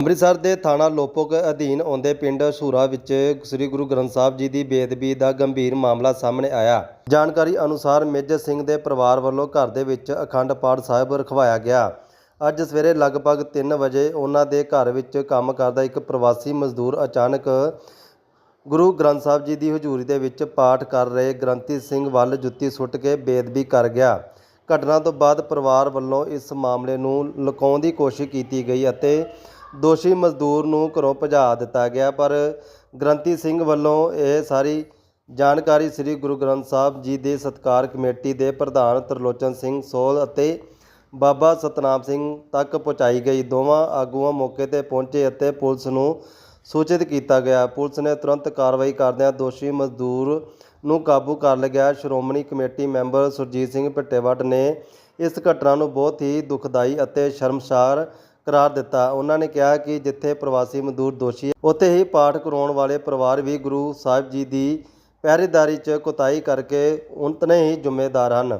ਅੰਮ੍ਰਿਤਸਰ ਦੇ ਥਾਣਾ ਲੋਪੋਕ ਅਧੀਨ ਆਉਂਦੇ ਪਿੰਡ ਸੂਰਾ ਵਿੱਚ ਸ੍ਰੀ ਗੁਰੂ ਗ੍ਰੰਥ ਸਾਹਿਬ ਜੀ ਦੀ ਬੇਦਬੀ ਦਾ ਗੰਭੀਰ ਮਾਮਲਾ ਸਾਹਮਣੇ ਆਇਆ। ਜਾਣਕਾਰੀ ਅਨੁਸਾਰ ਮੇਜਰ ਸਿੰਘ ਦੇ ਪਰਿਵਾਰ ਵੱਲੋਂ ਘਰ ਦੇ ਵਿੱਚ ਅਖੰਡ ਪਾਠ ਸਾਹਿਬ ਰਖਵਾਇਆ ਗਿਆ। ਅੱਜ ਸਵੇਰੇ ਲਗਭਗ 3 ਵਜੇ ਉਹਨਾਂ ਦੇ ਘਰ ਵਿੱਚ ਕੰਮ ਕਰਦਾ ਇੱਕ ਪ੍ਰਵਾਸੀ ਮਜ਼ਦੂਰ ਅਚਾਨਕ ਗੁਰੂ ਗ੍ਰੰਥ ਸਾਹਿਬ ਜੀ ਦੀ ਹਜ਼ੂਰੀ ਦੇ ਵਿੱਚ ਪਾਠ ਕਰ ਰਹੇ ਗ੍ਰੰਥੀ ਸਿੰਘ ਵੱਲ ਜੁੱਤੀ ਸੁੱਟ ਕੇ ਬੇਅਦਬੀ ਕਰ ਗਿਆ। ਘਟਨਾ ਤੋਂ ਬਾਅਦ ਪਰਿਵਾਰ ਵੱਲੋਂ ਇਸ ਮਾਮਲੇ ਨੂੰ ਲੁਕਾਉਣ ਦੀ ਕੋਸ਼ਿਸ਼ ਕੀਤੀ ਗਈ ਅਤੇ ਦੋਸ਼ੀ ਮਜ਼ਦੂਰ ਨੂੰ ਘਰੋਂ ਭਜਾ ਦਿੱਤਾ ਗਿਆ, ਪਰ ਗ੍ਰੰਥੀ ਸਿੰਘ ਵੱਲੋਂ ਇਹ ਸਾਰੀ ਜਾਣਕਾਰੀ ਸ੍ਰੀ ਗੁਰੂ ਗ੍ਰੰਥ ਸਾਹਿਬ ਜੀ ਦੇ ਸਤਕਾਰ ਕਮੇਟੀ ਦੇ ਪ੍ਰਧਾਨ ਤਰਲੋਚਨ ਸਿੰਘ ਸੋਲ ਅਤੇ ਬਾਬਾ ਸਤਨਾਮ ਸਿੰਘ ਤੱਕ ਪਹੁੰਚਾਈ ਗਈ। ਦੋਵਾਂ ਆਗੂਆਂ ਮੌਕੇ ਤੇ ਪਹੁੰਚੇ ਅਤੇ ਪੁਲਿਸ ਨੂੰ ਸੂਚਿਤ ਕੀਤਾ ਗਿਆ। ਪੁਲਿਸ ਨੇ ਤੁਰੰਤ ਕਾਰਵਾਈ ਕਰਦਿਆਂ ਦੋਸ਼ੀ ਮਜ਼ਦੂਰ ਨੂੰ ਕਾਬੂ ਕਰ ਲਿਆ। ਸ਼੍ਰੋਮਣੀ ਕਮੇਟੀ ਮੈਂਬਰ ਸੁਰਜੀਤ ਸਿੰਘ ਭੱਟੇਵਟ ਨੇ ਇਸ ਘਟਨਾ ਨੂੰ ਬਹੁਤ ਹੀ ਦੁਖਦਾਈ ਅਤੇ ਸ਼ਰਮਸਾਰ ਕਰਾਰ ਦਿੱਤਾ। ਉਹਨਾਂ ਨੇ ਕਿਹਾ ਕਿ ਜਿੱਥੇ ਪ੍ਰਵਾਸੀ ਮਜ਼ਦੂਰ ਦੋਸ਼ੀ ਉੱਥੇ ਹੀ ਪਾਠ ਕਰਾਉਣ ਵਾਲੇ ਪਰਿਵਾਰ ਵੀ ਗੁਰੂ ਸਾਹਿਬ ਜੀ ਦੀ ਪਹਿਰੇਦਾਰੀ 'ਚ ਕੁਤਾਹੀ ਕਰਕੇ ਉਤਨੇ ਹੀ ਜ਼ਿੰਮੇਦਾਰ ਹਨ।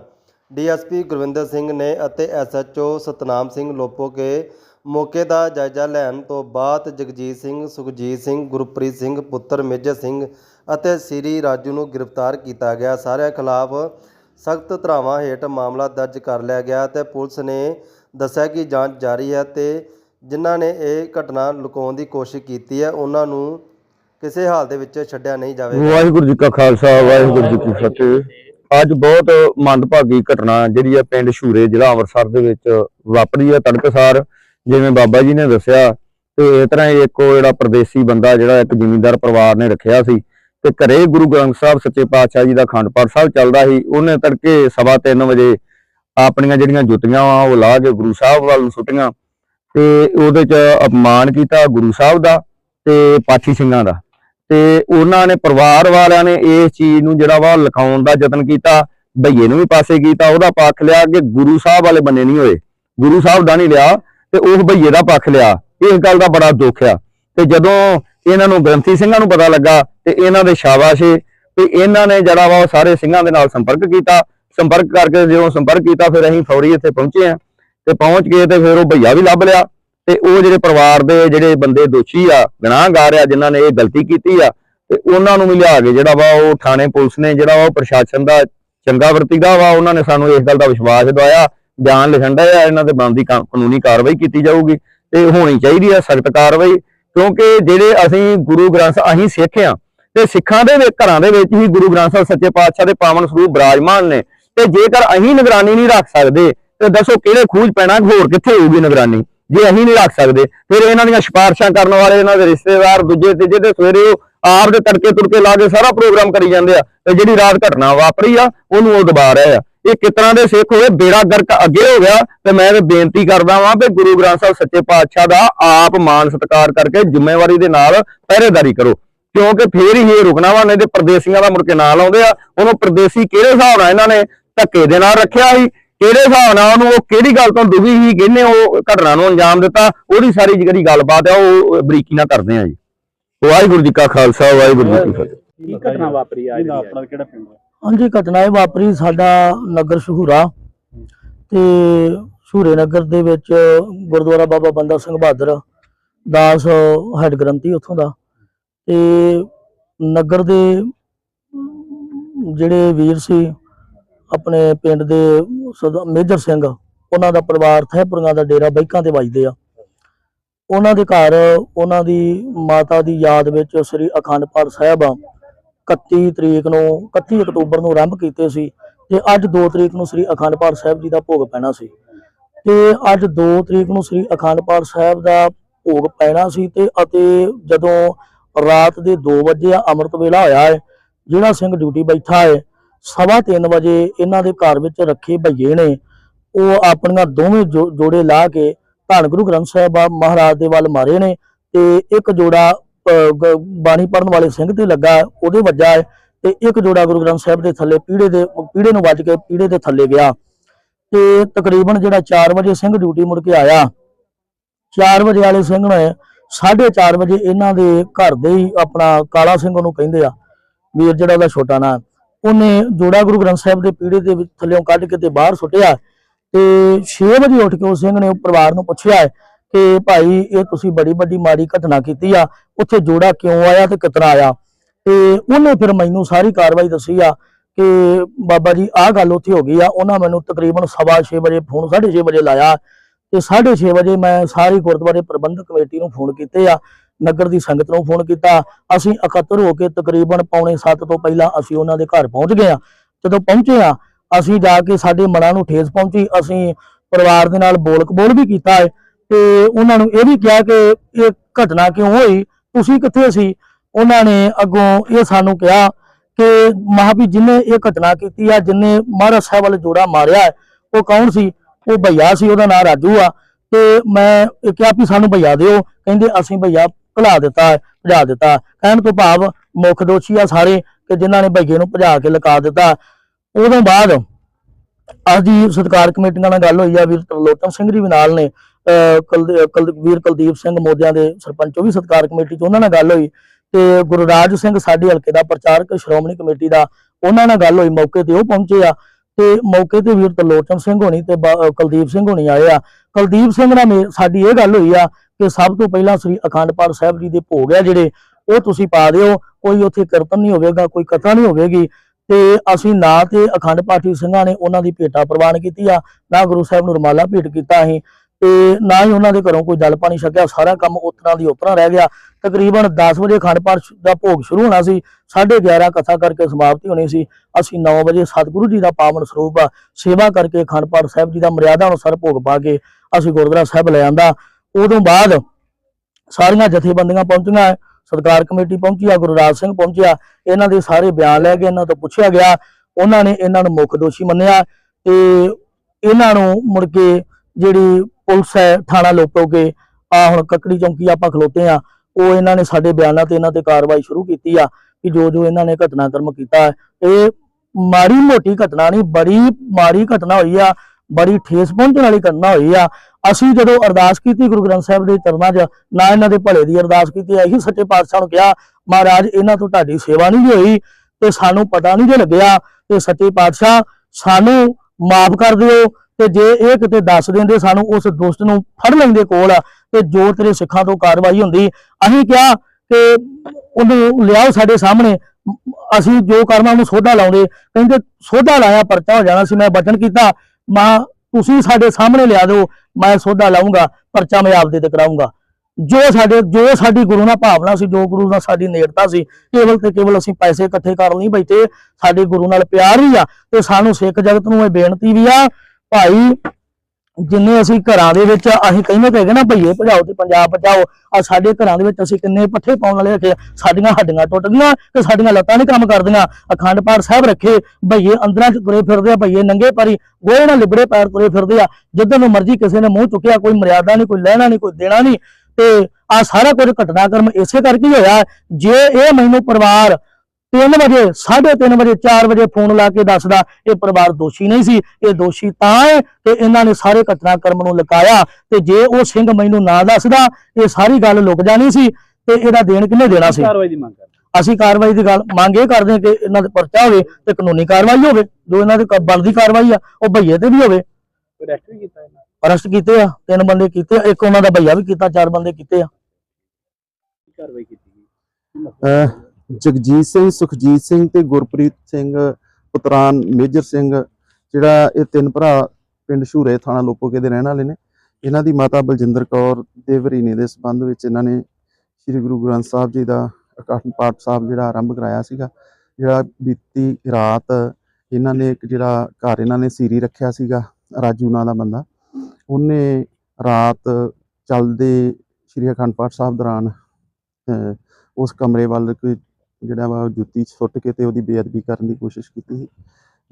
ਡੀਐਸਪੀ ਗੁਰਵਿੰਦਰ ਸਿੰਘ ਨੇ ਅਤੇ ਐਸਐਚਓ ਸਤਨਾਮ ਸਿੰਘ ਲੋਪੋਕੇ ਮੌਕੇ ਦਾ ਜਾਇਜ਼ਾ ਲੈਣ ਤੋਂ ਬਾਅਦ ਜਗਜੀਤ ਸਿੰਘ, ਸੁਖਜੀਤ ਸਿੰਘ, ਗੁਰਪ੍ਰੀਤ ਸਿੰਘ, ਪੁੱਤਰ ਮੇਜਰ ਸਿੰਘ ਅਤੇ ਸ੍ਰੀ ਰਾਜੂ ਨੂੰ ਗ੍ਰਿਫਤਾਰ ਕੀਤਾ ਗਿਆ। ਸਾਰਿਆਂ ਖਿਲਾਫ ਸਖਤ ਧਰਾਵਾਂ ਹੇਠ ਮਾਮਲਾ ਦਰਜ ਕਰ ਲਿਆ ਗਿਆ ਤੇ ਪੁਲਿਸ ਨੇ ਦੱਸਿਆ ਕਿ ਜਾਂਚ ਜਾਰੀ ਹੈ ਤੇ ਜਿਨ੍ਹਾਂ ਨੇ ਇਹ ਘਟਨਾ ਲੁਕਾਉਣ ਦੀ ਕੋਸ਼ਿਸ਼ ਕੀਤੀ ਹੈ, ਉਹਨਾਂ ਨੂੰ ਕਿਸੇ ਹਾਲ ਦੇ ਵਿੱਚ ਛੱਡਿਆ ਨਹੀਂ ਜਾਵੇਗਾ। ਵਾਹਿਗੁਰੂ ਜੀ ਕਾ ਖਾਲਸਾ, ਵਾਹਿਗੁਰੂ ਜੀ ਕੀ ਫਤਿਹ। ਅੱਜ ਬਹੁਤ ਮੰਦਭਾਗੀ ਘਟਨਾ ਜਿਹੜੀ ਆ ਪਿੰਡ ਸ਼ੂਰੇ ਜ਼ਿਲ੍ਹਾ ਅੰਮ੍ਰਿਤਸਰ ਦੇ ਵਿੱਚ ਵਾਪਰੀ ਆ ਤੜਕਸਾਰ, ਜਿਵੇਂ ਬਾਬਾ ਜੀ ਨੇ ਦੱਸਿਆ। ਤੇ ਇਸ ਤਰ੍ਹਾਂ ਹੀ ਇੱਕ ਜਿਹੜਾ ਪਰਦੇਸੀ ਬੰਦਾ ਜਿਹੜਾ ਇੱਕ ਜ਼ਿਮੀਂਦਾਰ ਪਰਿਵਾਰ ਨੇ ਰੱਖਿਆ ਸੀ, ਤੇ ਘਰੇ ਗੁਰੂ ਗ੍ਰੰਥ ਸਾਹਿਬ ਸੱਚੇ ਪਾਤਸ਼ਾਹ ਜੀ ਦਾ ਅਖੰਡ ਪਾਠ ਸਾਹਿਬ ਚੱਲਦਾ ਸੀ। ਉਹਨੇ ਤੜਕੇ ਸਵਾ ਤਿੰਨ ਵਜੇ ਆਪਣੀਆਂ ਜਿਹੜੀਆਂ ਜੁੱਤੀਆਂ ਵਾ, ਉਹ ਲਾ ਕੇ ਗੁਰੂ ਸਾਹਿਬ ਵੱਲ ਨੂੰ ਸੁੱਟੀਆਂ। ਤੇ ਉਹਦੇ ਚ ਅਪਮਾਨ ਕੀਤਾ ਗੁਰੂ ਸਾਹਿਬ ਦਾ ਤੇ ਪਾਠੀ ਸਿੰਘਾਂ ਦਾ। ਤੇ ਉਹਨਾਂ ਨੇ ਪਰਿਵਾਰ ਵਾਲਿਆਂ ਨੇ ਇਸ ਚੀਜ਼ ਨੂੰ ਜਿਹੜਾ ਵਾ ਲਿਖਾਉਣ ਦਾ ਯਤਨ ਕੀਤਾ ਭਈਏ ਨੂੰ ਵੀ ਪਾਸੇ ਕੀਤਾ, ਉਹਦਾ ਪੱਖ ਲਿਆ ਕਿ ਗੁਰੂ ਸਾਹਿਬ ਵਾਲੇ ਬੰਨੇ ਨਹੀਂ ਹੋਏ। ਗੁਰੂ ਸਾਹਿਬ ਦਾ ਨਹੀਂ ਲਿਆ ਤੇ ਉਹ ਭਈਏ ਦਾ ਪੱਖ ਲਿਆ। ਇਸ ਗੱਲ ਦਾ ਬੜਾ ਦੁੱਖ ਆ। ਤੇ ਜਦੋਂ ਇਹਨਾਂ ਨੂੰ ਗ੍ਰੰਥੀ ਸਿੰਘਾਂ ਨੂੰ ਪਤਾ ਲੱਗਾ ਤੇ ਇਹਨਾਂ ਦੇ ਸ਼ਾਬਾਸ਼ੇ ਤੇ ਇਹਨਾਂ ਨੇ ਜਿਹੜਾ ਵਾ ਉਹ ਸਾਰੇ ਸਿੰਘਾਂ ਦੇ ਨਾਲ ਸੰਪਰਕ ਕੀਤਾ। ਸੰਪਰਕ ਕਰਕੇ ਜਦੋਂ ਸੰਪਰਕ ਕੀਤਾ, ਫਿਰ ਅਸੀਂ ਫੌਰੀ ਇੱਥੇ ਪਹੁੰਚੇ ਆ ਤੇ ਪਹੁੰਚ ਕੇ ਤੇ ਫਿਰ ਉਹ ਭਈਆ ਵੀ ਲੱਭ ਲਿਆ ਤੇ ਉਹ ਜਿਹੜੇ ਪਰਿਵਾਰ ਦੇ ਜਿਹੜੇ ਬੰਦੇ ਦੋਸ਼ੀ ਆ, ਗੁਨਾਹਗਾਰ ਆ, ਜਿਨ੍ਹਾਂ ਨੇ ਇਹ ਗਲਤੀ ਕੀਤੀ ਆ, ਤੇ ਉਹਨਾਂ ਨੂੰ ਵੀ ਲਿਆ ਕੇ ਜਿਹੜਾ ਵਾ ਉਹ ਥਾਣੇ ਪੁਲਿਸ ਨੇ ਜਿਹੜਾ ਵਾ ਉਹ ਪ੍ਰਸ਼ਾਸਨ ਦਾ ਚੰਗਾ ਵਰਤੀਦਾ ਵਾ, ਉਹਨਾਂ ਨੇ ਸਾਨੂੰ ਇਸ ਗੱਲ ਦਾ ਵਿਸ਼ਵਾਸ ਦਿਵਾਇਆ, ਬਿਆਨ ਲਿਖਣ ਦਾ ਆ, ਇਹਨਾਂ ਤੇ ਬਣਦੀ ਕਾ- ਕਾਨੂੰਨੀ ਕਾਰਵਾਈ ਕੀਤੀ ਜਾਊਗੀ ਤੇ ਹੋਣੀ ਚਾਹੀਦੀ ਆ ਸਖਤ ਕਾਰਵਾਈ, ਕਿਉਂਕਿ ਜਿਹੜੇ ਅਸੀਂ ਗੁਰੂ ਗ੍ਰੰਥ ਅਸੀਂ ਸਿੱਖ ਆ ਤੇ ਸਿੱਖਾਂ ਦੇ ਘਰਾਂ ਦੇ ਵਿੱਚ ਹੀ ਗੁਰੂ ਗ੍ਰੰਥ ਸਾਹਿਬ ਸੱਚੇ ਪਾਤਸ਼ਾਹ ਦੇ ਪਾਵਨ ਸਰੂਪ ਬਰਾਜਮਾਨ ਨੇ। ਤੇ ਜੇਕਰ ਅਸੀਂ ਨਿਗਰਾਨੀ ਨਹੀਂ ਰੱਖ ਸਕਦੇ, ਤੇ ਦੱਸੋ ਕਿਹੜੇ ਖੂਜ ਪੈਣਾ ਹੋਰ ਕਿੱਥੇ ਹੋਊਗੀ ਨਿਗਰਾਨੀ? ਜੇ ਅਸੀਂ ਨਹੀਂ ਰੱਖ ਸਕਦੇ, ਫਿਰ ਇਹਨਾਂ ਦੀਆਂ ਸਿਫਾਰਸ਼ਾਂ ਕਰਨ ਵਾਲੇ, ਇਹਨਾਂ ਦੇ ਰਿਸ਼ਤੇਦਾਰ, ਦੂਜੇ ਤੀਜੇ ਤੇ ਸਵੇਰੇ ਉਹ ਆਪ ਦੇ ਤੜਕੇ ਤੁੜਕੇ ਲਾ ਕੇ ਸਾਰਾ ਪ੍ਰੋਗਰਾਮ ਕਰੀ ਜਾਂਦੇ ਆ, ਤੇ ਜਿਹੜੀ ਰਾਤ ਘਟਨਾ ਵਾਪਰੀ ਆ, ਉਹਨੂੰ ਉਹ ਦਬਾ ਰਹੇ ਆ। ਇਹ ਕਿਸ ਦੇ ਸਿੱਖ ਹੋਏ? ਬੇੜਾ ਗਰਕ ਅੱਗੇ ਹੋ ਗਿਆ, ਤੇ ਮੈਂ ਇਹ ਬੇਨਤੀ ਕਰਦਾ ਵਾਂ ਕਿ ਗੁਰੂ ਗ੍ਰੰਥ ਸਾਹਿਬ ਸੱਚੇ ਪਾਤਸ਼ਾਹ ਦਾ ਆਪ ਮਾਨ ਸਤਿਕਾਰ ਕਰਕੇ ਜ਼ਿੰਮੇਵਾਰੀ ਦੇ ਨਾਲ ਪਹਿਰੇਦਾਰੀ ਕਰੋ। ਕਿਉਂਕਿ ਫੇਰ ਹੀ ਇਹ ਰੁਕਣਾ ਵਾ, ਨਹੀਂ ਤੇ ਪਰਦੇਸੀਆਂ ਦਾ ਮੁੜ ਕੇ ਨਾਂ ਲਾਉਂਦੇ ਆ। ਉਹਨੂੰ ਪਰਦੇਸੀ ਕਿਹੜੇ ਹਿਸਾਬ ਨਾਲ ਇਹਨਾਂ ਨੇ ਧੱਕੇ ਦੇ ਨਾਲ ਰੱਖਿਆ ਸੀ। ਕਿਹੜੇ ਹਿਸਾਬ ਨਾਲ ਉਹਨੂੰ ਉਹ ਕਿਹੜੀ ਗੱਲ ਤੋਂ ਦੁਖੀ ਸੀ ਕਿਹਨੇ ਉਹ ਘਟਨਾ ਨੂੰ ਅੰਜਾਮ ਦਿੱਤਾ ਉਹਦੀ ਸਾਰੀ ਜਿਹੜੀ ਗੱਲਬਾਤ ਆ ਉਹ ਬਰੀਕੀ ਨਾਲ ਕਰਦੇ ਆ ਜੀ। ਵਾਹਿਗੁਰੂ ਜੀ ਕਾ ਖਾਲਸਾ ਵਾਹਿਗੁਰੂ ਜੀ ਕੀ ਫਤਿਹ। ਕੀ ਘਟਨਾ ਵਾਪਰੀ ਆ ਇਹਦਾ ਆਪਣਾ ਕਿਹੜਾ ਪਿੰਡ ਹੈ ਹਾਂਜੀ ਘਟਨਾ ਇਹ ਵਾਪਰੀ ਸਾਡਾ ਨਗਰ ਸ਼ਹੂਰਾ ਤੇ ਸ਼ਹੂਰੇ ਨਗਰ ਦੇ ਵਿੱਚ ਗੁਰਦੁਆਰਾ ਬਾਬਾ ਬੰਦਾ ਸਿੰਘ ਬਹਾਦਰ ਦਾਸ ਹੈਡ ਗ੍ਰੰਥੀ ਉੱਥੋਂ ਦਾ ਤੇ ਨਗਰ ਦੇ ਜਿਹੜੇ ਵੀਰ ਸੀ ਆਪਣੇ ਪਿੰਡ ਦੇ ਸਰਦਾ- ਮੇਜਰ ਸਿੰਘ, ਉਹਨਾਂ ਦਾ ਪਰਿਵਾਰ ਥੈਪੁਰੀਆਂ ਦਾ ਡੇਰਾ ਬੈਕਾਂ ਤੇ ਵੱਜਦੇ ਆ। ਉਹਨਾਂ ਦੇ ਘਰ, ਉਹਨਾਂ ਦੀ ਮਾਤਾ ਦੀ ਯਾਦ ਵਿੱਚ ਸ੍ਰੀ ਅਖੰਡ ਪਾਠ ਸਾਹਿਬ 31 ਤਰੀਕ ਨੂੰ 31 ਅਕਤੂਬਰ ਨੂੰ ਆਰੰਭ ਕੀਤੇ ਸੀ ਤੇ ਅੱਜ 2 ਤਰੀਕ ਨੂੰ ਸ੍ਰੀ ਅਖੰਡ ਪਾਠ ਸਾਹਿਬ ਜੀ ਦਾ ਭੋਗ ਪੈਣਾ ਸੀ। ਤੇ ਅੱਜ 2 ਤਰੀਕ ਨੂੰ ਸ੍ਰੀ ਅਖੰਡ ਪਾਠ ਸਾਹਿਬ ਦਾ ਭੋਗ ਪੈਣਾ ਸੀ ਤੇ ਅਤੇ ਜਦੋਂ ਰਾਤ ਦੇ 2 ਵਜੇ ਅੰਮ੍ਰਿਤ ਵੇਲਾ ਹੋਇਆ ਹੈ, ਜਿਹੜਾ ਸਿੰਘ ਡਿਊਟੀ ਬੈਠਾ ਹੈ ਸਵਾ ਤਿੰਨ ਵਜੇ ਇਹਨਾਂ ਦੇ ਘਰ ਵਿੱਚ ਰੱਖੇ ਭਈਏ ਨੇ। ਉਹ ਆਪਣੀਆਂ ਦੋਵੇਂ ਜੋ- ਜੋੜੇ ਲਾ ਕੇ ਧੰਨ ਗੁਰੂ ਗ੍ਰੰਥ ਸਾਹਿਬ ਮਹਾਰਾਜ ਦੇ ਵੱਲ ਮਾਰੇ ਨੇ ਤੇ ਇੱਕ ਜੋੜਾ ਅਹ, ਬਾਣੀ ਪੜਨ ਵਾਲੇ ਸਿੰਘ ਤੇ ਲੱਗਾ ਉਹਦੇ ਵੱਜਾ ਹੈ ਤੇ ਇੱਕ ਜੋੜਾ ਗੁਰੂ ਗ੍ਰੰਥ ਸਾਹਿਬ ਦੇ ਥੱਲੇ ਪੀੜੇ ਦੇ ਪੀੜੇ ਨੂੰ ਵੱਜ ਕੇ ਪੀੜੇ ਦੇ ਥੱਲੇ ਗਿਆ। ਤੇ ਤਕਰੀਬਨ ਜਿਹੜਾ 4 ਵਜੇ ਸਿੰਘ ਡਿਊਟੀ ਮੁੜ ਕੇ ਆਇਆ 4 ਵਜੇ ਵਾਲੇ ਸਿੰਘ ਨੇ 4:30 ਵਜੇ ਇਹਨਾਂ ਦੇ ਘਰ ਦੇ ਹੀ ਆਪਣਾ ਕਾਲਾ ਸਿੰਘ ਉਹਨੂੰ ਕਹਿੰਦੇ ਆ ਵੀਰ ਜਿਹੜਾ ਉਹਦਾ ਛੋਟਾ ਨਾਂ। ਉਹਨੇ ਜੋੜਾ ਗੁਰੂ ਗ੍ਰੰਥ ਸਾਹਿਬ ਦੇ ਪੀੜੇ ਦੇ ਵਿੱਚ ਥੱਲੇੋਂ ਕੱਢ ਕੇ ਤੇ ਬਾਹਰ ਸੁੱਟਿਆ ਤੇ 6 ਵਜੇ ਉੱਠ ਕੇ ਉਸ ਸਿੰਘ ਨੇ ਉਹ ਪਰਿਵਾਰ ਨੂੰ ਪੁੱਛਿਆ ਕਿ ਭਾਈ, ਇਹ ਤੁਸੀਂ ਬੜੀ ਵੱਡੀ ਮਾੜੀ ਘਟਨਾ ਕੀਤੀ ਆ, ਉੱਥੇ ਜੋੜਾ ਕਿਉਂ ਆਇਆ ਤੇ ਕਿਤਨਾ ਆਇਆ? ਤੇ ਉਹਨੇ ਫਿਰ ਮੈਨੂੰ ਸਾਰੀ ਕਾਰਵਾਈ ਦੱਸੀ ਆ ਕਿ ਬਾਬਾ ਜੀ, ਆਹ ਗੱਲ ਉੱਥੇ ਹੋ ਗਈ ਆ, ਉਹਨਾਂ ਮੈਨੂੰ ਤਕਰੀਬਨ ਸਵਾ ਛੇ ਵਜੇ ਫੋਨ 6:30 ਵਜੇ ਲਾਇਆ ਤੇ 6:30 ਵਜੇ ਮੈਂ ਸਾਰੀ ਗੁਰਦੁਆਰੇ ਪ੍ਰਬੰਧਕ ਕਮੇਟੀ ਨੂੰ ਫੋਨ ਕੀਤੇ ਆ ਨਗਰ ਦੀ ਸੰਗਤ ਨੂੰ ਫੋਨ ਕੀਤਾ। ਅਸੀਂ ਇਕੱਤਰ ਹੋ ਕੇ ਤਕਰੀਬਨ ਪੌਣੇ 7 ਤੋਂ ਪਹਿਲਾਂ ਅਸੀਂ ਉਹਨਾਂ ਦੇ ਘਰ ਪਹੁੰਚ ਗਏ ਆ ਜਦੋਂ ਪਹੁੰਚੇ ਆ ਅਸੀਂ ਜਾ ਕੇ ਸਾਡੇ ਮਨਾਂ ਨੂੰ ਠੇਸ ਪਹੁੰਚੀ। ਅਸੀਂ ਪਰਿਵਾਰ ਦੇ ਨਾਲ ਬੋਲ ਕਬੋਲ ਵੀ ਕੀਤਾ ਹੈ ਤੇ ਉਹਨਾਂ ਨੂੰ ਇਹ ਵੀ ਕਿਹਾ ਕਿ ਇਹ ਘਟਨਾ ਕਿਉਂ ਹੋਈ? ਤੁਸੀਂ ਕਿੱਥੇ ਸੀ? ਉਹਨਾਂ ਨੇ ਅੱਗੋਂ ਇਹ ਸਾਨੂੰ ਕਿਹਾ ਕਿ ਮਹਾਂ ਵੀ ਜਿਹਨੇ ਇਹ ਘਟਨਾ ਕੀਤੀ ਆ ਜਿਨੇ ਮਹਾਰਾਜ ਸਾਹਿਬ ਵਾਲੇ ਜੋੜਾ ਮਾਰਿਆ ਹੈ, ਉਹ ਕੌਣ ਸੀ? ਉਹ ਭਈਆ ਸੀ ਉਹਦਾ ਨਾਮ ਰਾਜੂ ਆ। ਤੇ ਮੈਂ ਇਹ ਕਿਹਾ ਵੀ ਸਾਨੂੰ ਭਈਆ ਦਿਓ। ਕਹਿੰਦੇ ਅਸੀਂ ਭਈਆ ਭੁਲਾ ਦਿੱਤਾ, ਭਜਾ ਦਿੱਤਾ। ਕਹਿਣ ਤੋਂ ਭਾਵ ਮੁੱਖ ਦੋਸ਼ੀ ਆ ਸਾਰੇ ਕਿ ਜਿਨ੍ਹਾਂ ਨੇ ਭਈਏ ਨੂੰ ਭਜਾ ਕੇ ਲਗਾ ਦਿੱਤਾ। ਉਦੋਂ ਬਾਅਦ ਅੱਜ ਦੀ ਸਤਕਾਰ ਕਮੇਟੀਆਂ ਨਾਲ ਗੱਲ ਹੋਈ ਆ, ਵੀਰ ਤਰਲੋਚਨ ਸਿੰਘ ਜੀ ਵੀ ਨਾਲ ਨੇ। ਅਹ ਵੀਰ ਕੁਲਦੀਪ ਸਿੰਘ ਮੋਦਿਆਂ ਦੇ ਸਰਪੰਚ, ਉਹ ਵੀ ਸਤਕਾਰ ਕਮੇਟੀ ਚ ਉਹਨਾਂ ਨਾਲ ਗੱਲ ਹੋਈ। ਤੇ ਗੁਰਰਾਜ ਸਿੰਘ ਸਾਡੇ ਹਲਕੇ ਦਾ ਪ੍ਰਚਾਰਕ, ਸ਼੍ਰੋਮਣੀ ਕਮੇਟੀ ਦਾ ਉਹਨਾਂ ਨਾਲ ਗੱਲ ਹੋਈ। ਮੌਕੇ ਤੇ ਉਹ ਪਹੁੰਚੇ ਆ। ਤੇ ਮੌਕੇ ਤੇ ਵੀਰ ਤਰਲੋਚਨ ਸਿੰਘ ਹੋਣੀ ਤੇ ਬਾ- ਕੁਲਦੀਪ ਸਿੰਘ ਹੋਣੀ ਆਏ ਆ। ਕੁਲਦੀਪ ਸਿੰਘ ਨਾਲ ਸਾਡੀ ਇਹ ਗੱਲ ਹੋਈ ਆ ਕਿ ਸਭ ਤੋਂ ਪਹਿਲਾਂ ਸ੍ਰੀ ਅਖੰਡ ਪਾਠ ਸਾਹਿਬ ਜੀ ਦੇ ਭੋਗ ਆ ਜਿਹੜੇ, ਉਹ ਤੁਸੀਂ ਪਾ ਦਿਓ, ਕੋਈ ਉੱਥੇ ਕੀਰਤਨ ਨਹੀਂ ਹੋਵੇਗਾ, ਕੋਈ ਕਥਾ ਨਹੀਂ ਹੋਵੇਗੀ। ਤੇ ਅਸੀਂ ਨਾ ਤੇ ਅਖੰਡ ਪਾਠੀ ਸਿੰਘਾਂ ਨੇ ਉਹਨਾਂ ਦੀ ਭੇਟਾ ਪ੍ਰਵਾਨ ਕੀਤੀ ਆ, ਨਾ ਗੁਰੂ ਸਾਹਿਬ ਨੂੰ ਰਮਾਲਾ ਭੇਟ ਕੀਤਾ ਅਸੀਂ, ਤੇ ਨਾ ਹੀ ਉਹਨਾਂ ਦੇ ਘਰੋਂ ਕੋਈ ਜਲ ਪਾਣੀ ਛਕਿਆ, ਸਾਰਾ ਕੰਮ ਉਤਰਾਂ ਦੀ ਉਤਰਾਂ ਰਹਿ ਗਿਆ। ਤਕਰੀਬਨ 10 ਵਜੇ ਅਖੰਡ ਪਾਠ ਦਾ ਭੋਗ ਸ਼ੁਰੂ ਹੋਣਾ ਸੀ 11:30 ਕਥਾ ਕਰਕੇ ਸਮਾਪਤੀ ਹੋਣੀ ਸੀ, ਅਸੀਂ 9 ਵਜੇ ਸਤਿਗੁਰੂ ਜੀ ਦਾ ਪਾਵਨ ਸਰੂਪ ਆ, ਸੇਵਾ ਕਰਕੇ ਅਖੰਡ ਪਾਠ ਸਾਹਿਬ ਜੀ ਦਾ ਮਰਿਆਦਾ ਅਨੁਸਾਰ ਭੋਗ ਪਾ ਕੇ ਅਸੀਂ ਗੁਰਦੁਆਰਾ ਸਾਹਿਬ ਲੈ ਆਂਦਾ। ਉਦੋਂ ਬਾਅਦ ਸਾਰੀਆਂ ਜਥੇਬੰਦੀਆਂ ਪਹੁੰਚੀਆਂ ਸਤਕਾਰ ਕਮੇਟੀ ਪਹੁੰਚੀ ਆ ਗੁਰਰਾਜ ਸਿੰਘ ਪਹੁੰਚਿਆ, ਇਹਨਾਂ ਦੇ ਸਾਰੇ ਬਿਆਨ ਲੈ ਕੇ ਇਹਨਾਂ ਤੋਂ ਪੁੱਛਿਆ ਗਿਆ, ਉਹਨਾਂ ਨੇ ਇਹਨਾਂ ਨੂੰ ਮੁੱਖ ਦੋਸ਼ੀ ਮੰਨਿਆ ਤੇ ਇਹਨਾਂ ਨੂੰ ਮੁੜ ਕੇ ਜਿਹੜੀ ਪੁਲਿਸ ਹੈ, ਥਾਣਾ ਲੋਪੋਗੇ ਆ ਹੁਣ ਕੱਕੜੀ ਚੌਂਕੀ ਆਪਾਂ ਖਲੋਤੇ ਆ ਉਹ ਇਹਨਾਂ ਨੇ ਸਾਡੇ ਬਿਆਨਾਂ ਤੇ ਇਹਨਾਂ ਤੇ ਕਾਰਵਾਈ ਸ਼ੁਰੂ ਕੀਤੀ ਆ ਕਿ ਜੋ ਜੋ ਇਹਨਾਂ ਨੇ ਘਟਨਾਕ੍ਰਮ ਕੀਤਾ ਇਹ ਮਾੜੀ ਮੋਟੀ ਘਟਨਾ ਨਹੀਂ, ਬੜੀ ਮਾੜੀ ਘਟਨਾ ਹੋਈ ਆ, ਬੜੀ ਠੇਸ ਪਹੁੰਚਣ ਵਾਲੀ ਘਟਨਾ ਹੋਈ ਆ ਅਸੀਂ ਜਦੋਂ ਅਰਦਾਸ ਕੀਤੀ ਗੁਰੂ ਗ੍ਰੰਥ ਸਾਹਿਬ ਦੇ ਚਰਨਾਂ 'ਚ, ਨਾ ਇਹਨਾਂ ਦੇ ਭਲੇ ਦੀ ਅਰਦਾਸ ਕੀਤੀ, ਇਹੀ ਸੱਚੇ ਪਾਤਸ਼ਾਹ ਨੂੰ ਕਿਹਾ, ਮਹਾਰਾਜ, ਇਹਨਾਂ ਤੋਂ ਤੁਹਾਡੀ ਸੇਵਾ ਨਹੀਂ ਜੀ ਹੋਈ, ਤੇ ਸਾਨੂੰ ਪਤਾ ਨਹੀਂ ਜੇ ਲੱਗਿਆ, ਤੇ ਸੱਚੇ ਪਾਤਸ਼ਾਹ, ਸਾਨੂੰ ਮਾਫ ਕਰ ਦਿਓ, ਤੇ ਜੇ ਇਹ ਕਿਤੇ ਦੱਸ ਦਿੰਦੇ ਸਾਨੂੰ, ਉਸ ਦੋਸਤ ਨੂੰ ਫੜ ਲੈਂਦੇ ਕੋਲ, ਤੇ ਜੋ ਤੇਰੇ ਸਿੱਖਾਂ ਤੋਂ ਕਾਰਵਾਈ ਹੁੰਦੀ। ਅਸੀਂ ਕਿਹਾ ਕਿ ਉਹਨੂੰ ਲਿਆਓ ਸਾਡੇ ਸਾਹਮਣੇ, ਅਸੀਂ ਜੋ ਕਰਨਾ ਉਹਨੂੰ ਸੋਧਾ ਲਾਉਂਦੇ, ਕਹਿੰਦੇ ਸੋਧਾ ਲਾਇਆ, ਪਰਚਾ ਹੋ ਜਾਣਾ ਸੀ, ਮੈਂ ਬਚਨ ਕੀਤਾ। ਮਾਂ ਤੁਸੀਂ ਸਾਡੇ ਸਾਹਮਣੇ ਲਿਆ ਦਿਓ, ਮੈਂ ਸੋਧਾ ਲਾਉਂਗਾ ਪਰਚਾ ਮੈਂ ਆਪਦੇ ਤੇ ਕਰਾਉਂਗਾ ਜੋ ਸਾਡੇ, ਜੋ ਸਾਡੀ ਗੁਰੂ ਨਾਲ ਭਾਵਨਾ ਸੀ, ਜੋ ਗੁਰੂ ਨਾਲ ਸਾਡੀ ਨੇੜਤਾ ਸੀ, ਕੇਵਲ ਤੇ ਕੇਵਲ ਅਸੀਂ ਪੈਸੇ ਇਕੱਠੇ ਕਰਨ ਲਈ ਬੈਠੇ ਸਾਡੇ ਗੁਰੂ ਨਾਲ ਪਿਆਰ ਵੀ ਆ ਤੇ ਸਾਨੂੰ ਸਿੱਖ ਜਗਤ ਨੂੰ ਇਹ ਬੇਨਤੀ ਵੀ ਆ, ਭਾਈ ਜਿੰਨੇ ਅਸੀਂ ਘਰਾਂ ਦੇ ਵਿੱਚ ਅਸੀਂ ਕਹਿੰਦੇ ਤੇ ਹੈਗੇ ਨਾ ਭਈਏ, ਭਜਾਓ ਤੇ ਪੰਜਾਬ ਬਚਾਓ ਆ ਸਾਡੇ ਘਰਾਂ ਦੇ ਵਿੱਚ ਅਸੀਂ ਕਿੰਨੇ ਪੱਠੇ ਪਾਉਣ ਵਾਲੇ ਰੱਖੇ, ਸਾਡੀਆਂ ਹੱਡੀਆਂ ਟੁੱਟ ਗਈਆਂ ਤੇ ਸਾਡੀਆਂ ਲੱਤਾਂ ਨਹੀਂ ਕੰਮ ਕਰਦੀਆਂ। ਅਖੰਡ ਪਾਠ ਸਾਹਿਬ ਰੱਖੇ, ਭਈਏ ਅੰਦਰਾਂ ਚ ਤੁਰੇ ਫਿਰਦੇ ਆ, ਭਈਏ ਨੰਗੇ ਪੈਰੀ ਗੋਹੇ ਨਾਲ ਲਿਬੜੇ ਪੈਰ ਤੁਰੇ ਫਿਰਦੇ ਆ ਜਿੱਦਾਂ ਨੂੰ ਮਰਜ਼ੀ ਕਿਸੇ ਨੇ ਮੂੰਹ ਚੁੱਕਿਆ, ਕੋਈ ਮਰਿਆਦਾ ਨਹੀਂ, ਕੋਈ ਲੈਣਾ ਨਹੀਂ, ਕੋਈ ਦੇਣਾ ਨਹੀਂ, ਤੇ ਆ ਸਾਰਾ ਕੁਝ ਘਟਨਾਕ੍ਰਮ ਇਸੇ ਕਰਕੇ ਹੋਇਆ। ਜੇ ਇਹ ਮੈਨੂੰ ਪਰਿਵਾਰ 3 ਵਜੇ 3:30 ਵਜੇ 4 ਵਜੇ ਫੋਨ ਲਾ ਕੇ ਦੱਸਦਾ ਇਹ ਪਰਿਵਾਰ ਦੋਸ਼ੀ ਨਹੀਂ ਸੀ ਇਹ ਦੋਸ਼ੀ ਤਾਂ ਹੈ ਕਿ ਇਹਨਾਂ ਨੇ ਸਾਰੇ ਘਟਨਾਕ੍ਰਮ ਨੂੰ ਲੁਕਾਇਆ ਤੇ ਜੇ ਉਹ ਸਿੰਘ ਮੈਨੂੰ ਨਾ ਦੱਸਦਾ ਇਹ ਸਾਰੀ ਗੱਲ ਲੁਕ ਜਾਣੀ ਸੀ ਤੇ ਇਹਦਾ ਦੇਣ ਕਿੰਨੇ ਦੇਣਾ ਸੀ? ਕਾਰਵਾਈ ਦੀ ਮੰਗ ਕਰਦੇ ਅਸੀਂ ਕਾਰਵਾਈ ਦੀ ਗੱਲ ਮੰਗ ਇਹ ਕਰਦੇ ਕਿ ਇਹਨਾਂ ਦੇ ਪਰਚਾ ਹੋਵੇ ਤੇ ਕਾਨੂੰਨੀ ਕਾਰਵਾਈ ਹੋਵੇ ਜੋ ਇਹਨਾਂ ਦੇ ਬਣਦੀ ਕਾਰਵਾਈ ਆ ਉਹ ਭਈਏ ਤੇ ਵੀ ਹੋਵੇ। ਅਰੈਸਟ ਵੀ ਕੀਤਾ ਇਹਨਾਂ ਅਰੈਸਟ ਕੀਤੇ ਆ ਤਿੰਨ ਬੰਦੇ ਕੀਤੇ ਆ ਇੱਕ ਉਹਨਾਂ ਦਾ ਭਈਆ ਵੀ ਕੀਤਾ ਚਾਰ ਬੰਦੇ ਕੀਤੇ ਆ। ਕੀ ਕਾਰਵਾਈ ਕੀਤੀ ਜਗਜੀਤ ਸਿੰਘ, ਸੁਖਜੀਤ ਸਿੰਘ ਤੇ ਗੁਰਪ੍ਰੀਤ ਸਿੰਘ ਪੁੱਤਰਾਨ ਮੇਜਰ ਸਿੰਘ, ਜਿਹੜਾ ਇਹ ਤਿੰਨ ਭਰਾ ਪਿੰਡ ਸ਼ੂਰੇ ਥਾਣਾ ਲੋਪੋਕੇ ਦੇ ਰਹਿਣ ਵਾਲੇ ਨੇ। ਇਹਨਾਂ ਦੀ ਮਾਤਾ ਬਲਜਿੰਦਰ ਕੌਰ ਦੇ ਵਰੀਨੇ ਦੇ ਸੰਬੰਧ ਵਿੱਚ ਇਹਨਾਂ ਨੇ ਸ੍ਰੀ ਗੁਰੂ ਗ੍ਰੰਥ ਸਾਹਿਬ ਜੀ ਦਾ ਅਕਾਠ ਪਾਠ ਸਾਹਿਬ ਜਿਹੜਾ ਆਰੰਭ ਕਰਾਇਆ ਸੀਗਾ। ਜਿਹੜਾ ਬੀਤੀ ਰਾਤ ਇਹਨਾਂ ਨੇ ਇੱਕ ਜਿਹੜਾ ਘਰ ਇਹਨਾਂ ਨੇ ਸੀਰੀ ਰੱਖਿਆ ਸੀਗਾ, ਰਾਜੂ ਨਾਂ ਦਾ ਬੰਦਾ। ਉਹਨੇ ਰਾਤ ਚੱਲਦੇ ਸ੍ਰੀ ਅਖੰਡ ਪਾਠ ਸਾਹਿਬ ਦੌਰਾਨ ਉਸ ਕਮਰੇ ਵੱਲ ਕੋਈ ਜਿਹੜਾ ਵਾ ਉਹ ਜੁੱਤੀ ਸੁੱਟ ਕੇ ਤੇ ਉਹਦੀ ਬੇਅਦਬੀ ਕਰਨ ਦੀ ਕੋਸ਼ਿਸ਼ ਕੀਤੀ ਸੀ।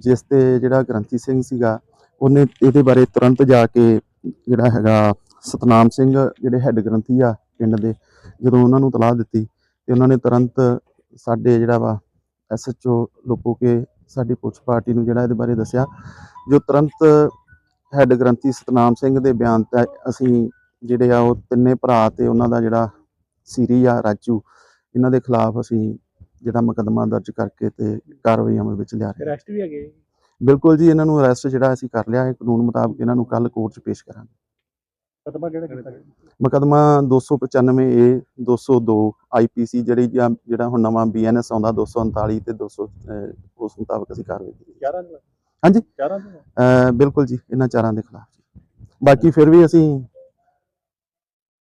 ਜਿਸ ਤੇ ਜਿਹੜਾ ਗ੍ਰੰਥੀ ਸਿੰਘ ਸੀਗਾ, ਉਹਨੇ ਇਹਦੇ ਬਾਰੇ ਤੁਰੰਤ ਜਾ ਕੇ ਜਿਹੜਾ ਹੈਗਾ ਸਤਨਾਮ ਸਿੰਘ, ਜਿਹੜੇ ਹੈੱਡ ਗ੍ਰੰਥੀ ਆ ਪਿੰਡ ਦੇ, ਜਦੋਂ ਉਹਨਾਂ ਨੂੰ ਤਲਾਹ ਦਿੱਤੀ ਤੇ ਉਹਨਾਂ ਨੇ ਤੁਰੰਤ ਸਾਡੇ ਜਿਹੜਾ ਵਾ ਐਸਐਚਓ ਲੋਪੋ ਕੇ ਸਾਡੀ ਪੁਲਿਸ ਪਾਰਟੀ ਨੂੰ ਜਿਹੜਾ ਇਹਦੇ ਬਾਰੇ ਦੱਸਿਆ, ਜੋ ਤੁਰੰਤ ਹੈੱਡ ਗ੍ਰੰਥੀ ਸਤਨਾਮ ਸਿੰਘ ਦੇ ਬਿਆਨ ਤੇ ਅਸੀਂ ਜਿਹੜੇ ਆ ਉਹ ਤਿੰਨੇ ਭਰਾ ਤੇ ਉਹਨਾਂ ਦਾ ਜਿਹੜਾ ਸੀਰੀ ਆ ਰਾਜੂ, ਇਹਨਾਂ ਦੇ ਖਿਲਾਫ ਅਸੀਂ ਜਿਹੜਾ ਮੁਕੱਦਮਾ ਦਰਜ ਕਰਕੇ ਤੇ ਕਾਰਵਾਈ ਅਮਲ ਵਿੱਚ ਲਿਆ ਰਹੇ ਹਾਂ। ਅਰੈਸਟ ਵੀ ਹੈਗੇ ਬਿਲਕੁਲ ਜੀ ਇਹਨਾਂ ਨੂੰ ਅਰੈਸਟ ਜਿਹੜਾ ਅਸੀਂ ਕਰ ਲਿਆ ਹੈ ਕਾਨੂੰਨ ਮੁਤਾਬਕ ਇਹਨਾਂ ਨੂੰ ਕੱਲ ਕੋਰਟ 'ਚ ਪੇਸ਼ ਕਰਾਂਗੇ। ਕਦਮਾ ਕਿਹੜਾ ਕੀਤਾ? ਮੁਕੱਦਮਾ 295 ਏ 202 ਆਈਪੀਸੀ ਜਿਹੜੀ ਜਿਹੜਾ ਹੁਣ ਨਵਾਂ ਬੀਐਨਐਸ ਆਉਂਦਾ 239 ਤੇ 200 ਅਹ, ਉਸ ਮੁਤਾਬਕ ਅਸੀਂ ਕਾਰਵਾਈ ਕੀਤੀ ਚਾਰਾਂ ਦੇ ਹਾਂਜੀ। ਚਾਰਾਂ ਦੇ ਅਹ, ਬਿਲਕੁਲ ਜੀ ਇਹਨਾਂ ਚਾਰਾਂ ਦੇ ਖਿਲਾਫ ਬਾਕੀ ਫਿਰ ਵੀ ਅਸੀਂ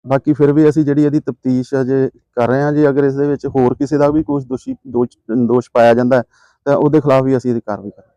ਬਾਕੀ ਫਿਰ ਵੀ ਅਸੀਂ ਜਿਹੜੀ ਇਹਦੀ ਤਫਤੀਸ਼ ਅਜੇ ਕਰ ਰਹੇ ਹਾਂ ਜੇ ਅਗਰ ਇਸ ਦੇ ਵਿੱਚ ਹੋਰ ਕਿਸੇ ਦਾ ਵੀ ਕੋਈ ਦੋਸ਼ੀ ਦੋਸ਼ ਦੋਸ਼ ਪਾਇਆ ਜਾਂਦਾ ਤਾਂ ਉਹਦੇ ਖਿਲਾਫ ਵੀ ਅਸੀਂ ਇਹਦੀ ਕਾਰਵਾਈ ਕਰਾਂਗੇ।